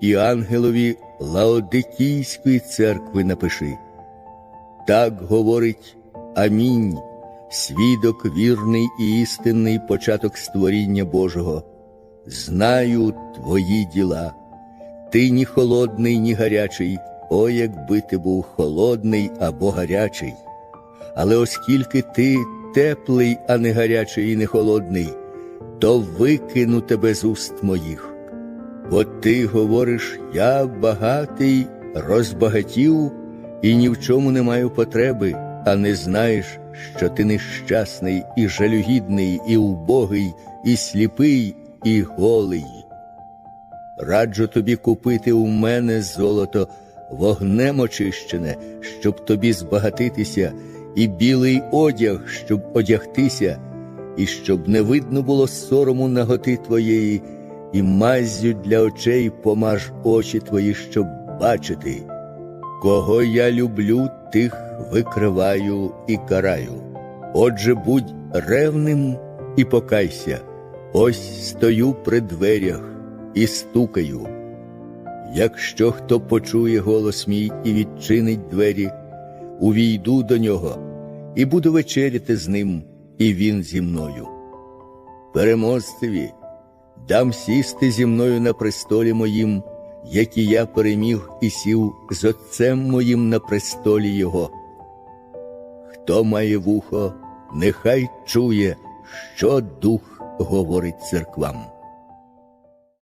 і ангелові Лаодикійської церкви напиши. Так говорить Амінь, свідок вірний і істинний початок створіння Божого. Знаю твої діла. Ти ні холодний, ні гарячий, о, якби ти був холодний або гарячий. Але оскільки ти теплий, а не гарячий і не холодний, то викину тебе з уст моїх. Бо ти говориш, я багатий, розбагатів і ні в чому не маю потреби, а не знаєш, що ти нещасний і жалюгідний, і убогий, і сліпий, і голий. Раджу тобі купити у мене золото вогнем очищене, щоб тобі збагатитися, і білий одяг, щоб одягтися, і щоб не видно було сорому наготи твоєї, і маззю для очей помаж очі твої, щоб бачити. Кого я люблю, тих викриваю і караю. Отже, будь ревним і покайся. Ось стою при дверях і стукаю. Якщо хто почує голос мій і відчинить двері, увійду до нього і буду вечеряти з ним, і він зі мною. Переможцеві дам сісти зі мною на престолі моїм, як і я переміг і сів з отцем моїм на престолі його. Хто має вухо, нехай чує, що дух говорить церквам.